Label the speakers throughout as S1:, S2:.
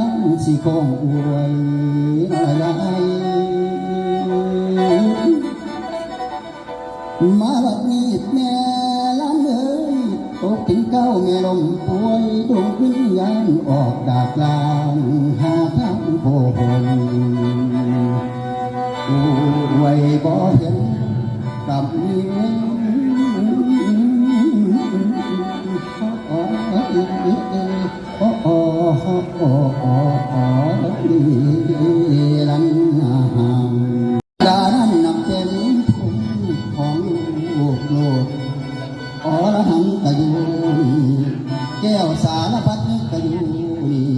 S1: างสิคงอวยอะไรมาบัดนี้แม่ล้านเอ้ยตกถึงเก้าแม่ลมป่วยดวงวิญญาณออกดาบลางหาทางโพหนอวยบ่เห็นกับนี้โอ้ โอ้โอ้โอ้โอ้ดีลันนาดานั้นนับเป็นภูมิของลูกโลกอรหันตะยูแก้วสารพัดกะยูนี่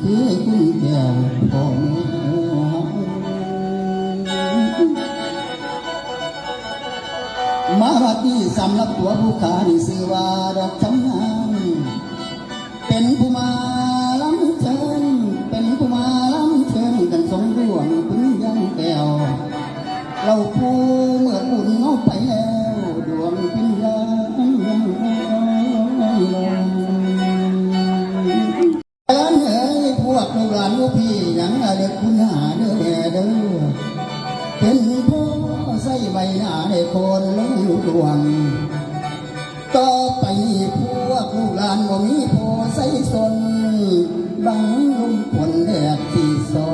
S1: คือคุณแก้วพ่อแม่มาตีสำหรับตัวผู้ขานี่ชื่อว่าดอกชำ คนล้วอยู่ดวง ต่อไปพวกลูกหลานบ่มีพอใส่สน บังลมฝนแดดที่สอ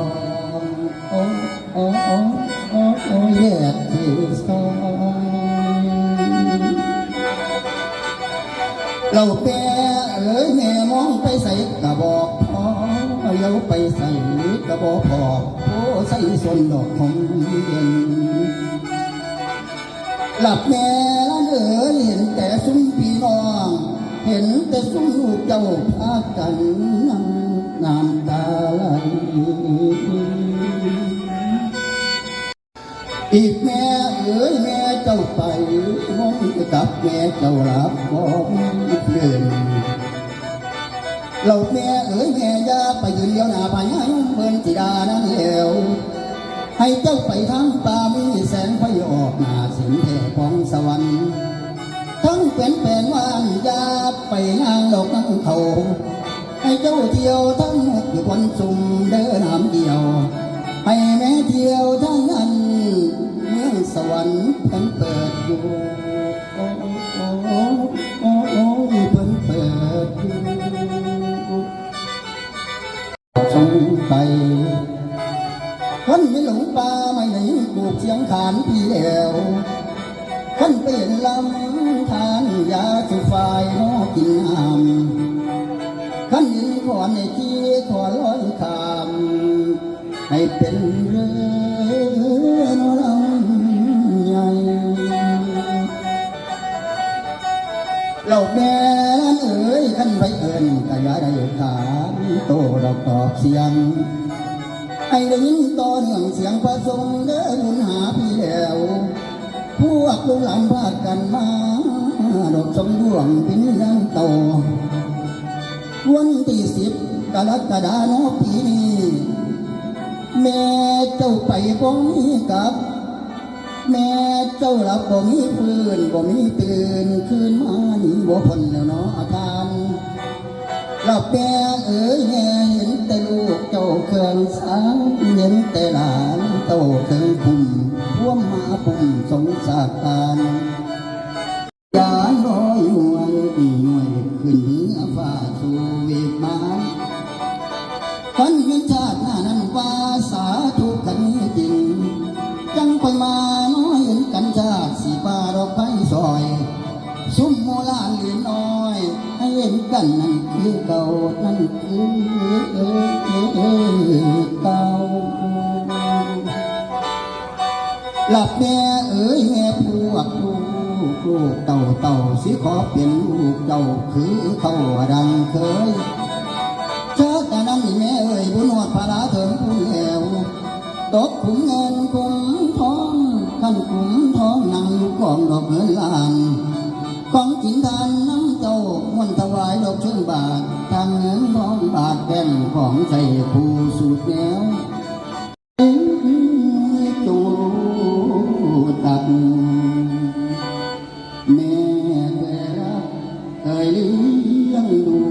S1: งโอ้โอ้โอ้โอ้โอ้แดดที่สองเราแปรเอ้ยแม่มองไปใส่กระบอกพอเราไปใส่กระบอกพอโอ้ใส่สนดอกของเย็น หลับแม่ละเอ๋ยเห็นแต่ซุ้มพี่น้อง เห็นแต่ซุ้มลูกเจ้าพากันนั่งน้ำตาไหลอีกแม่เอ๋ยแม่เจ้าไปมองกับแม่เจ้าหลับบอกเพื่อนเราแม่เอ๋ยแม่ย่าไปยืนเดียวหน้าพญายมเบิ่นจิดานั้นเหลวให้เจ้าไปทางป่ามีแสง เป็นเป็นว่านยาไปงานดอกนังเขาให้เจ้าเที่ยวทั้งหกอยู่คนสุ่มเดินหามเดียว ให้แม่เที่ยวทั้งนั้นเมืองสวรรค์เพิ่นเปิดอยู่โอ้โอ้โอ้โอ้โอ้เพิ่นเปิดอยู่จงไปคนไม่หลงป่าไม่ไหนปลูกเสียงขานพี่แล้ว คนเป็นลำทานยาสุฟายนอกินน้ำขันยินขอนในที่ขอลอยคำให้เป็นเรือโนลำใหญ่เราแม่นเอ๋ยขันไปเอินกะยาได้ขานโตดอกตอบเสียงให้ได้ยินต่อเนื่องเสียงพระทรงเดินหนุนหาพี่แล้ว พวกลูกหลานพากันมาดอกสมดวงเป็นยังโตวันที่สิบกรกฎาคมปีนี้ แม่เจ้าไปบ่มีกลับ แม่เจ้าหลับบ่มีพื้นบ่มีตื่นคืนมานี่บ่พ้นแล้วเนาะทานหลับแม่เอ๋ยแม่ คันเป็นชาติหน้านั้นว่าสาธุกันจริง จังไปมาน้อยเห็นกันชาติสีป่าดอกไม้ซอย ซุ่มโมลานเหรียญน้อย ให้เห็นกันนั่นคือเก่านั่นคือเก่าหลับแม่เอ๋ยแม่พวกลูกลูกเต่าเต่าสิขอเป็นลูกเจ้าคือเขาดังเคย ตกขุมเงินขุมทองขั้นขุมทองนั่งอยู่กองดอกเงินล้านของจิงทานน้ำเจ้ามนถวายดอกเชิงบาททางเงินทองบาทแก่นของใส่ผู้สูดแนวจูตัดแม่เคยรักเคยเลี้ยงดู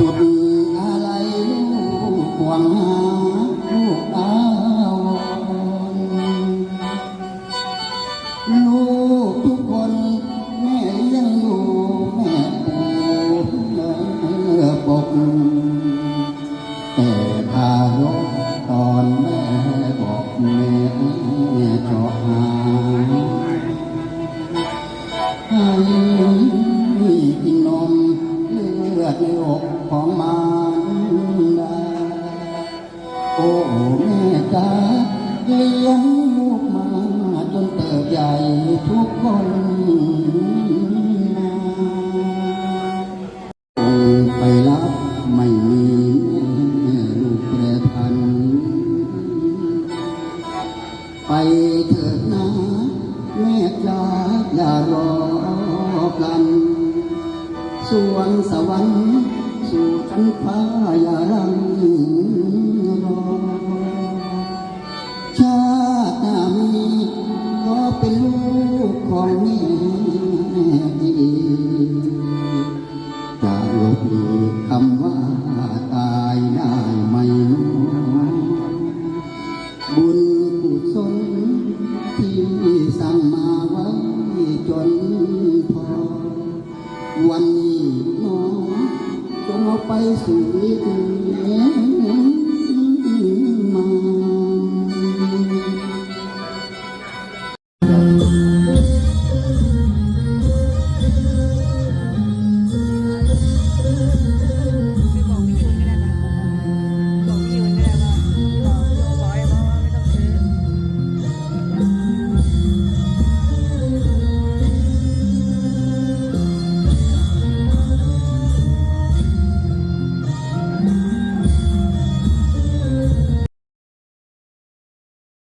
S1: จุดอะไรลูกหวังหาลูกอาวรลูกทุกคนแม่ยังดูแม่ปูเลิกปกแต่พาลกตอนแม่บอกแม่จะหาให้กินนมเลือดในอก ของมารดาโอ้แม่จ้าเลี้ยงลูกมาจนเติบใหญ่ทุกคนไปรับไม่มีลูกแปรพัน ไปเถิดนะแม่จ้าอย่ารอกันสวงสวรรค์ สู่ชั้นฟ้าอย่ารังรอชาติหน้ามีก็เป็นลูกของแม่ดีจะลบหลีกคำว่าตายได้ไหมบุญกุศลที่สั่งมาไว้จนพอวันนี้ ไปสู่ที่อื่น